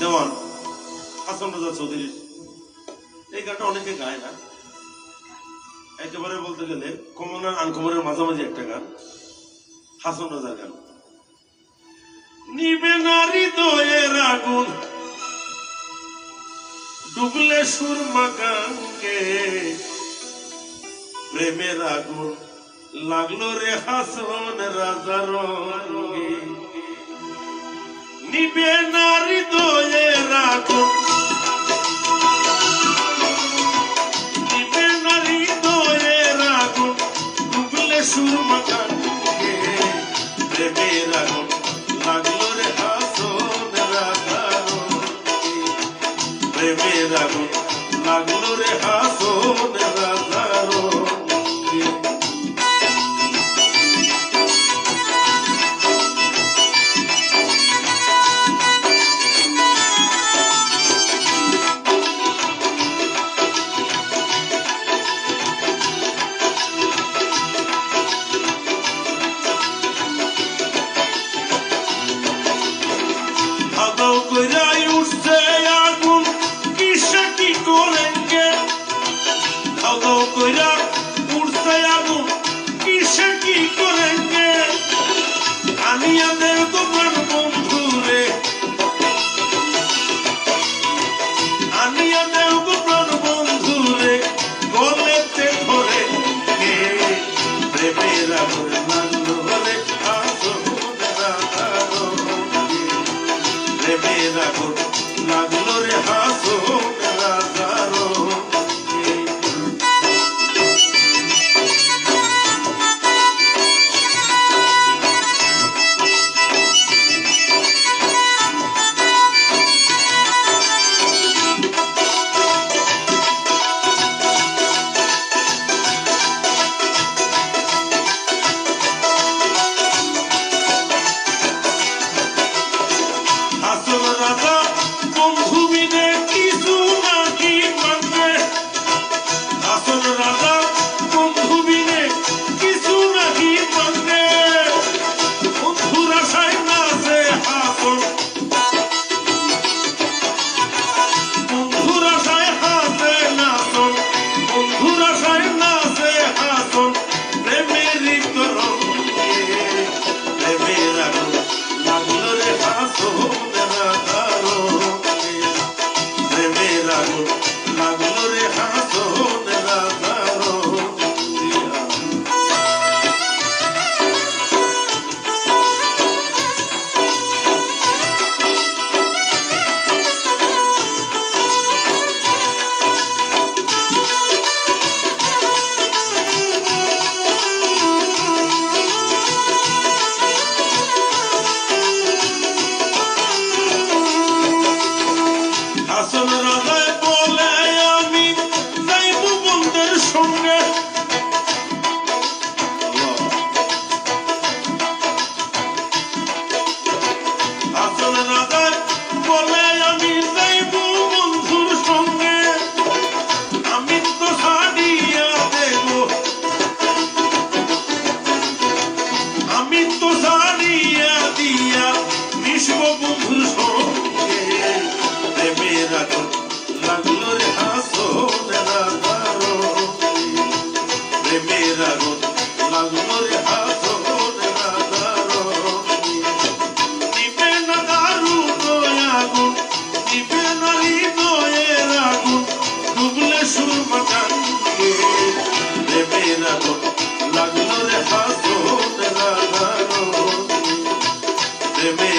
দেওয়ান হাসান রাজা চৌধুরী। এই গানটা অনেকে গায় না। একেবারে বলতে গেলে কমন আর আনকমনের মাঝামাঝি একটা গান, হাসান রাজার গান। নিবে নারী দয়ের আগুন, ডুবলে সুরমা গাঙ্গে প্রেমের আগুন। লাগল রে হাসন রাজার রঙে। নিবে নারী দয়ের আগুন নিবে নারী দয়ের আগুন ডুবলে সুরমা গাঙ্গে প্রেমের আগুন লাগল রে হাসন রাজার রঙে প্রেমের আদৌ কইরাই উঠছে আগুন কিসে কি করেনকে আদৌ কইরা উঠছে আগুন কিসে কি করেনকে আনিয়া দেব তোমার বন্ধু রে। আনিয়া দেব বন্ধের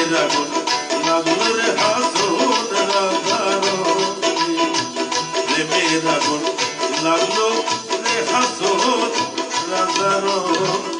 প্রেমের আগুন লাগল রে হাসন রাধারো প্রেমের আগুন লাগল রে হাসন রাধারো